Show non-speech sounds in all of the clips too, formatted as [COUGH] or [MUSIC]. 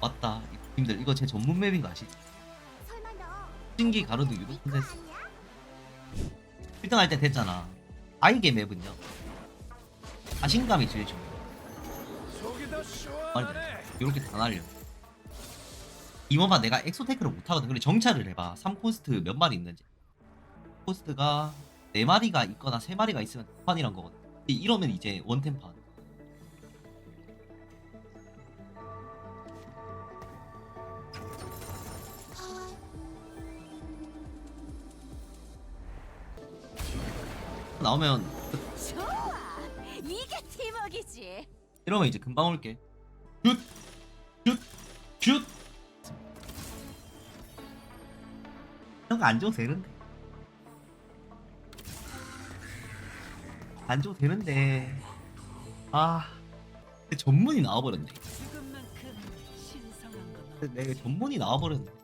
왔다. 님들 이거 제 전문 맵인 거 아시죠? 신기 가로등 콘텐츠 아니야? 1등 할 때 됐잖아. 아이게 맵은요. 자신감이 제일 중요해. 이렇게 다 날려. 이번만 내가 엑소테크를 못하거든. 근데 정찰을 해봐. 3코스트 몇 마리 있는지. 코스트가 4마리가 있거나 3마리가 있으면 판이란 거거든. 이러면 이제 원템판. 나오면 좋아. 이게 팀워크이지. 이러면 이제 금방 올게. 슛! 슛! 슛! 이런 거안 줘도 되는데. 안 줘도 되는데. 아. 근데 전문이 나와버렸네. 신성한 건 내가 전문이 나와버렸네.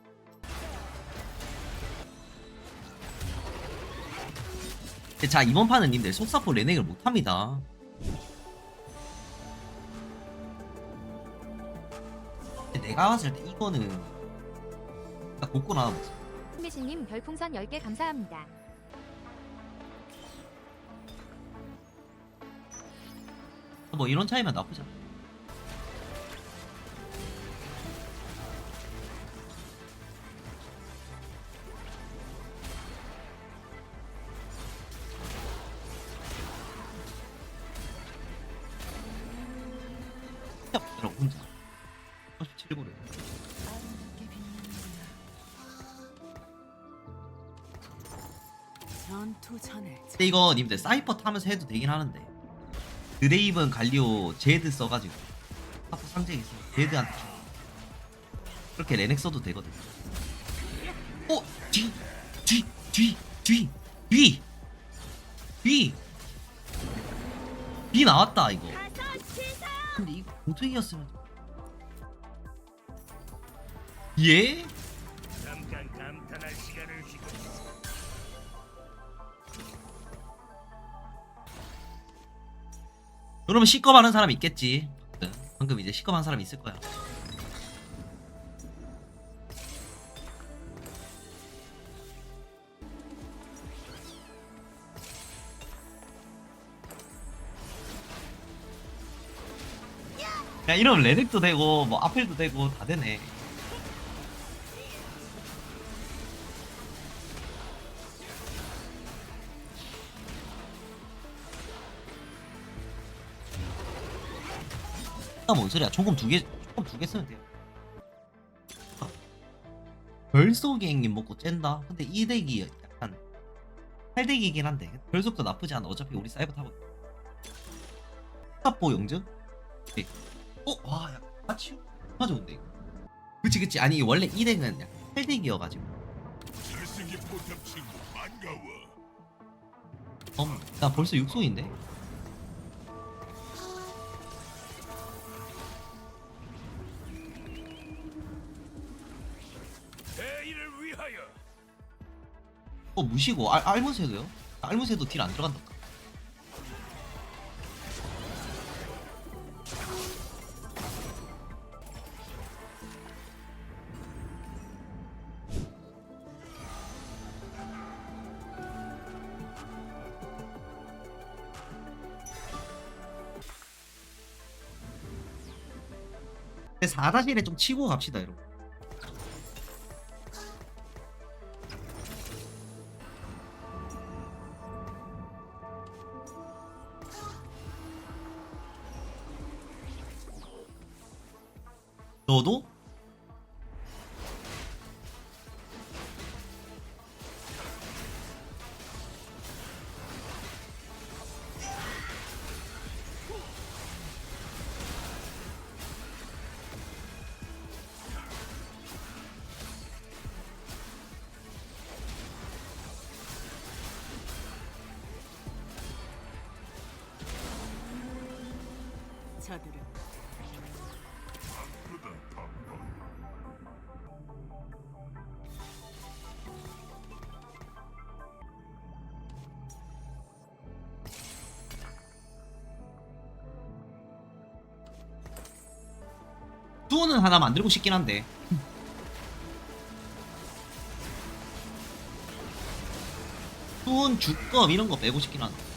자, 이번 판은 님들 속사포 레넥을 못합니다. 내가 봤을 때 이거는 딱 복권 하나 먹어. 신미신님 별풍선 10개 감사합니다. 뭐 이런 차이면 나쁘지 않아. 근데 이거 님들 사이퍼 타면서 해도 되긴 하는데 드레이븐 갈리오 제드 써가지고 하프 상징 있어 제드한테 줘. 그렇게 레넥 써도 되거든 어? 뒤! 뒤! 뒤! 뒤! 뒤! 뒤! 뒤 나왔다 이거. 근데 이거 공투기였으면 예? 여러분 C컵 하는 사람 있겠지. 방금 이제 C컵 한 사람 있을 거야. 야 이러면 레넥도 되고 뭐 아펠도 되고 다 되네 아, 뭔 소리야? 조금 두 개, 조금 두 개 쓰면 돼요. 별속행님 먹고 쨘다? 근데 이 덱이 약간 팔덱이긴 한데 별속도 나쁘지 않아. 어차피 우리 사이버 타고. 탑보 영증? 네. 어? 와, 야, 맞지? 맞아, 좋은데 이거. 그치, 그치. 아니 원래 이 덱은 약간 팔덱이어가지고. 잘생긴 포탑 친구 반가워. 어, 나 벌써 육소인데? 어 무시고 알, 알무새도요? 알무새도 딜 안 들어간다. 근데 4-1에 좀 치고 갑시다 여러분. 너도? 저들은 수호는 하나 만들고 싶긴 한데. 수은 주검 이런 거 빼고 싶긴 한데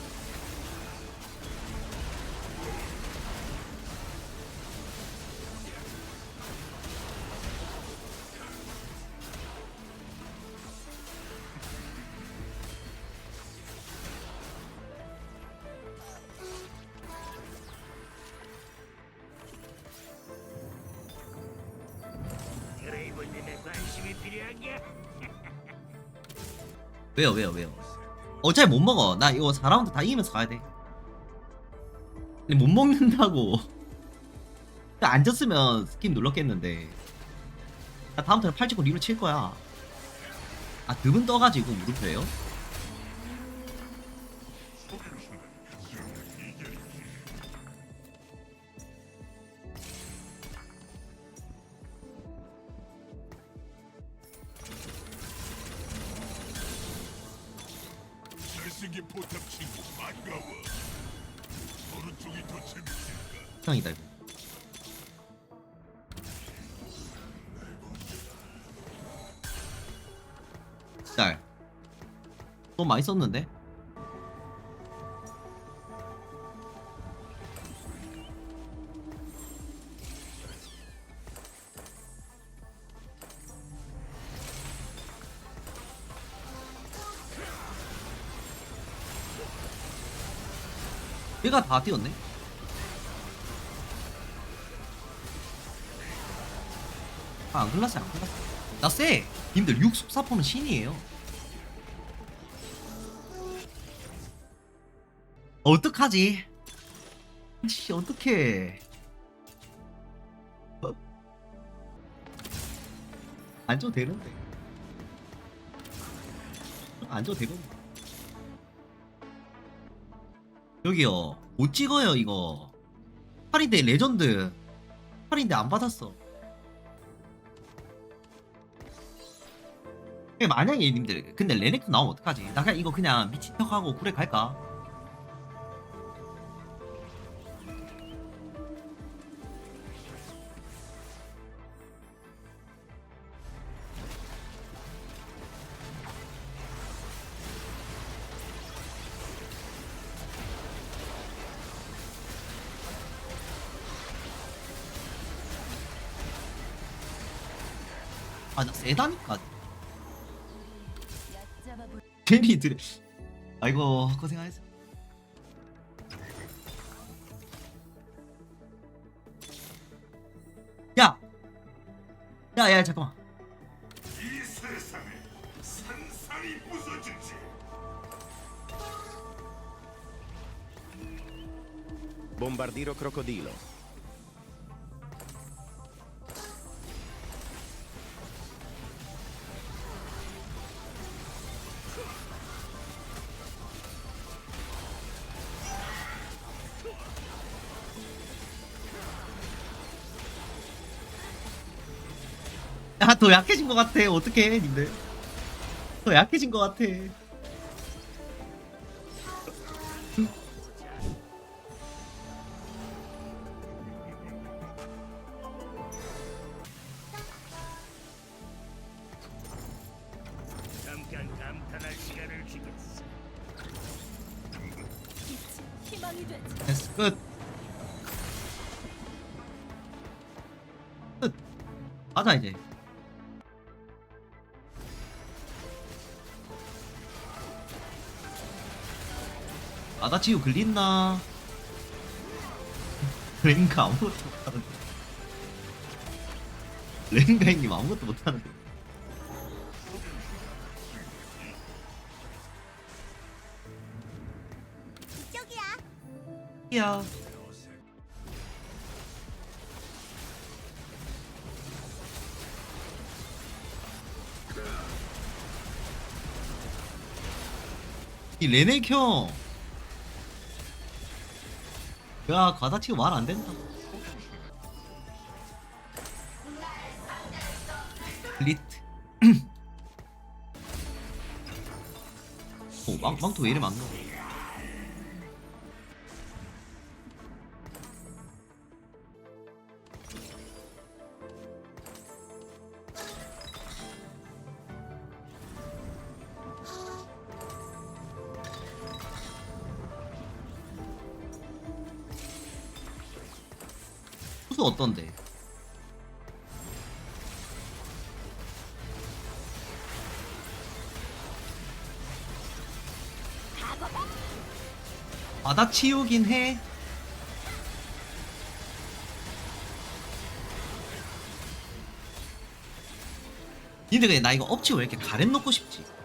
왜요 왜요 왜요? 어차피 못 먹어. 나 이거 4라운드 다 이기면서 가야 돼. 근데 못 먹는다고. 안 졌으면 스킵 눌렀겠는데. 나 다음 턴에 팔찌고 리로 칠 거야. 아 드분 떠가지고 무릎표예요? 상이다 이거 짤 너무 많이 썼는데? 얘가 다 뛰었네? 아, 안 글랐어요, 안 글랐어. 나 쎄! 님들 6숙사포는 신이에요. 어떡하지? 씨, 어떡해. 어? 안 줘도 되는데. 안 줘도 되거든. 여기요. 못 찍어요, 이거. 8인데 레전드. 8인데 안 받았어. 만약에 님들 근데 레넥도 나오면 어떡하지? 나 그냥 이거 그냥 미친 척하고 굴에 갈까? 아나 세다니까 괜히 들어 아이고 고생하셨어 야! 야, 야, 잠깐만. 이 세상을 산산이 부서지지. Bombardiro crocodilo. 더 약해진 것 같아. 어떡해, 님들. 더 약해진 것 같아. 끝. 끝. 가자, 이제. 아다치유 글린나? 랭가 아무것도 못하는데. 랭가이님 아무것도 못하는데. 이쪽이야. 야. 이 레넥 형. 야, 과다치고 말 안 된다. 리트. [CLEARS THROAT] 오, 망, 망토 왜 이래 많노? 투수 어떤데? 받아치우긴 해. 근데 나 이거 업치 왜 이렇게 가렘 넣고 싶지?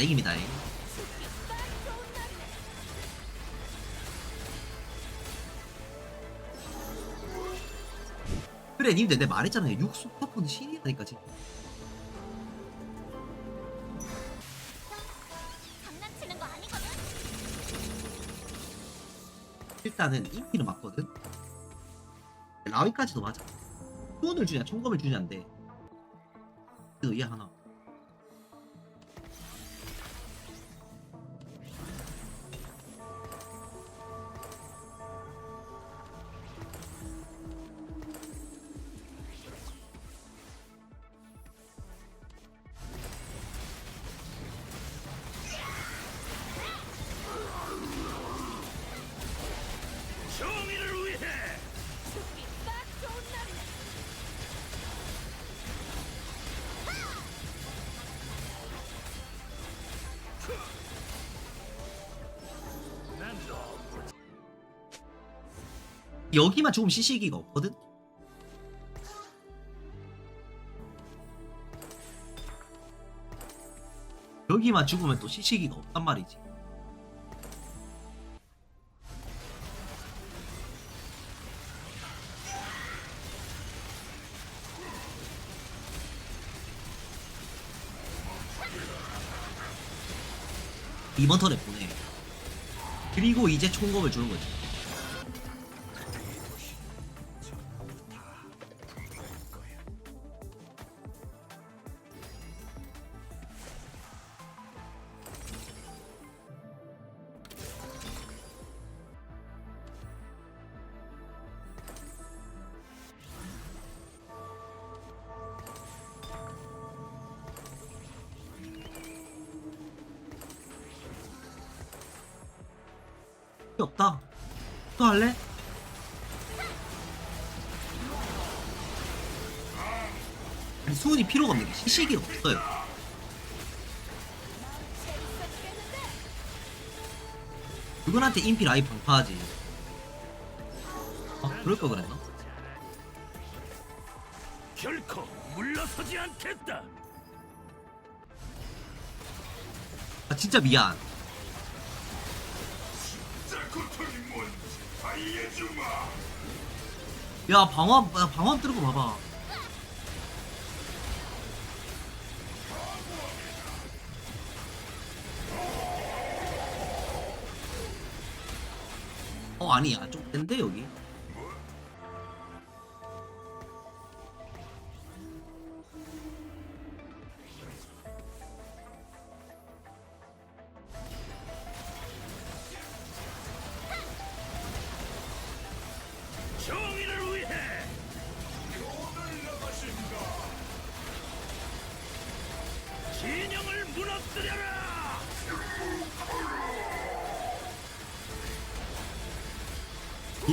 다 이깁니다. 잉. 그래, 님들 내가 말했잖아요. 육수 파폰은 신이라니까 지금. 장난치는 거 아니거든. 일단은 인기는 맞거든. 라위까지도 맞아. 수원을 주냐, 총검을 주냐인데. 그 이해 하나. 여기만 조금 시시기가 없거든? 여기만 죽으면 또 시시기가 없단 말이지. 이번 턴에 보내. 그리고 이제 총검을 주는 거지. 없다. 또 할래? 아니, 수은이 필요가 없는 게 시식이 없어요. 그분한테 인피 라이 방파하지. 아, 그럴 거 그랬나? 결코 물러서지 않겠다. 아, 진짜 미안. 야, 방어, 야, 방어 들고 봐봐. 어, 아니야. 좀 센데, 여기?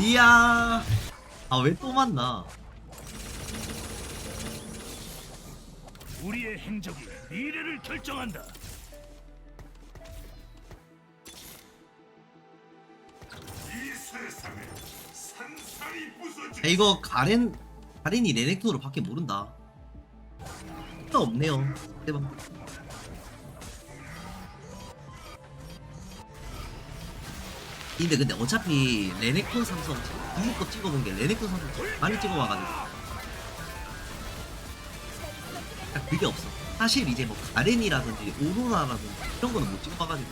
이야. 아, 왜 또 만나? 우리의 행적이 미래를 결정한다. 이 세상에 산산이 부서지. 야, 이거 가렌, 가렌이 레넥톤으로 밖에 모른다. 없네요. 대박. 근데 근데 어차피 레넥톤 삼성 이거 거 찍어본 게 레넥톤 삼성 많이 찍어와가지고 딱 그게 없어. 사실 이제 뭐 가렌이라든지 오로라라든지 이런 거는 못 찍어봐가지고.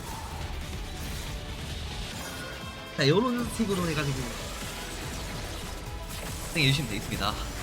자, 이런 식으로 해가지고. 생해 주시면 되겠습니다. 예.